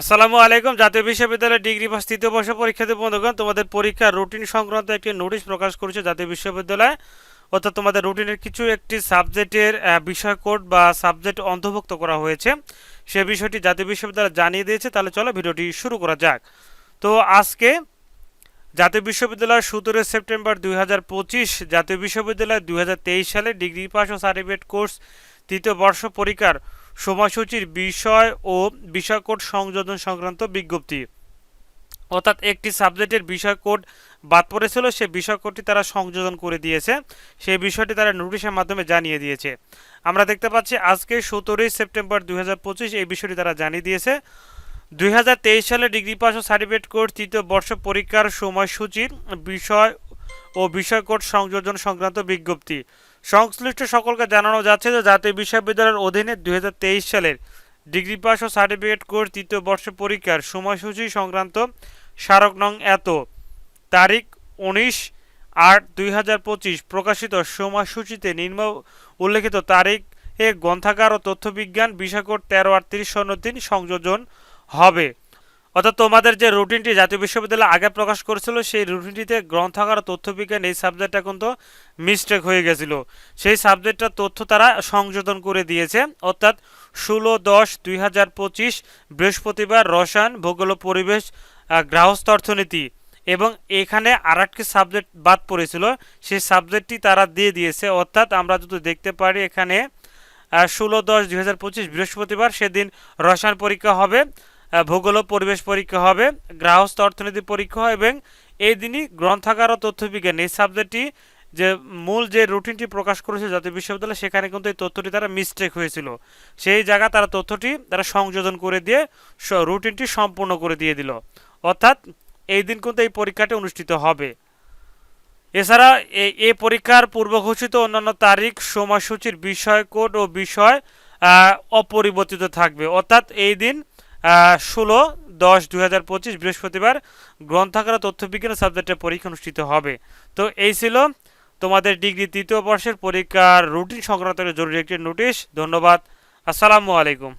আসসালামু আলাইকুম। জাতীয় বিশ্ববিদ্যালয়ের ডিগ্রি পাস তৃতীয় বর্ষ পরীক্ষার্থী বন্ধুগণ, তোমাদের পরীক্ষার রুটিন সংক্রান্ত একটি নোটিশ প্রকাশ করেছে জাতীয় বিশ্ববিদ্যালয়। অর্থাৎ তোমাদের রুটিনের কিছু একটি সাবজেক্টের বিষয় কোড বা সাবজেক্ট অন্তর্ভুক্ত করা হয়েছে। সে বিষয়টি জাতীয় বিশ্ববিদ্যালয় জানিয়ে দিয়েছে। তাহলে চলো ভিডিওটি শুরু করা যাক। তো আজকে জাতীয় বিশ্ববিদ্যালয় সতেরো সেপ্টেম্বর দুই হাজার পঁচিশ, জাতীয় বিশ্ববিদ্যালয় দুই হাজার তেইশ সালে ডিগ্রি পাস ও সার্টিফিকেট কোর্স তৃতীয় বর্ষ পরীক্ষার সময়সূচির বিষয় ও বিষয় কোড সংযোজন সংক্রান্ত বিজ্ঞপ্তি। অর্থাৎ একটি সাবজেক্টের বিষয় কোড বাদ পড়েছিল, সে বিষয় কোডটি তারা সংযোজন করে দিয়েছে। সেই বিষয়টি তারা নোটিশের মাধ্যমে জানিয়ে দিয়েছে। আমরা দেখতে পাচ্ছি আজকে সতেরোই সেপ্টেম্বর দুই হাজার পঁচিশ এই বিষয়টি তারা জানিয়ে দিয়েছে। দুই হাজার তেইশ সালে ডিগ্রি পাস ও সার্টিফিকেট কোর্স তৃতীয় বর্ষ পরীক্ষার সময়সূচির বিষয় ও বিষয় কোড সংযোজন সংক্রান্ত বিজ্ঞপ্তি। সংশ্লিষ্ট সকলকে জানানো যাচ্ছে যে জাতীয় বিশ্ববিদ্যালয়ের অধীনে দুই হাজার তেইশ সালের ডিগ্রি পাস ও সার্টিফিকেট কোর্স তৃতীয় বর্ষ পরীক্ষার সময়সূচি সংক্রান্ত স্মারক নং এত, তারিখ উনিশ আট দুই প্রকাশিত সময়সূচিতে নিম্ন উল্লেখিত তারিখ এ গ্রন্থাগার ও তথ্যবিজ্ঞান বিষয় তেরো আটত্রিশ শূন্য তিন সংযোজন হবে। অর্থাৎ তোমাদের যে রুটিনটি জাতীয় বিশ্ববিদ্যালয় আগে প্রকাশ করেছিল সেই রুটিনটিতে গ্রন্থাগার তথ্যবিজ্ঞান এই সাবজেক্টটা কিন্তু মিস্টেক হয়ে গেছিল। সেই সাবজেক্টটার তথ্য তারা সংযোজন করে দিয়েছে। অর্থাৎ ষোলো দশ দুই হাজার পঁচিশ বৃহস্পতিবার রসায়ন ভূগোল পরিবেশ আহ, গৃহস্থ অর্থনীতি এবং এখানে আর একটি সাবজেক্ট বাদ পড়েছিল। সেই সাবজেক্টটি তারা দিয়ে দিয়েছে। অর্থাৎ আমরা যদি দেখতে পারি এখানে ষোলো দশ দুই বৃহস্পতিবার সেদিন রসায়ন পরীক্ষা হবে। ভূগোল পরিবেশ পরীক্ষা হবে, গ্রাহস্থ অর্থনীতি পরীক্ষা এবং এই দিনই গ্রন্থাগার ও তথ্যবিজ্ঞান। এই সাবজেক্টটি যে মূল যে রুটিনটি প্রকাশ করেছে জাতীয় বিশ্ববিদ্যালয়, সেখানে কিন্তু এই তথ্যটি তারা মিস্টেক হয়েছিল। সেই জায়গা তারা তথ্যটি তারা সংযোজন করে দিয়ে রুটিনটি সম্পূর্ণ করে দিয়ে দিল। অর্থাৎ এই দিন কিন্তু এই পরীক্ষাটি অনুষ্ঠিত হবে। এছাড়া এই পরীক্ষার পূর্ব ঘোষিত অন্যান্য তারিখ, সময়সূচির বিষয় কোড ও বিষয় অপরিবর্তিত থাকবে। অর্থাৎ এই দিন ষোলো দশ দু হাজার পঁচিশ বৃহস্পতিবার গ্রন্থাগার তথ্য তথ্যবিজ্ঞান সাবজেক্টের পরীক্ষা অনুষ্ঠিত হবে। তো এই ছিল তোমাদের ডিগ্রি তৃতীয় বর্ষের পরীক্ষার রুটিন সংক্রান্ত জরুরি একটি নোটিশ। ধন্যবাদ। আসসালামু আলাইকুম।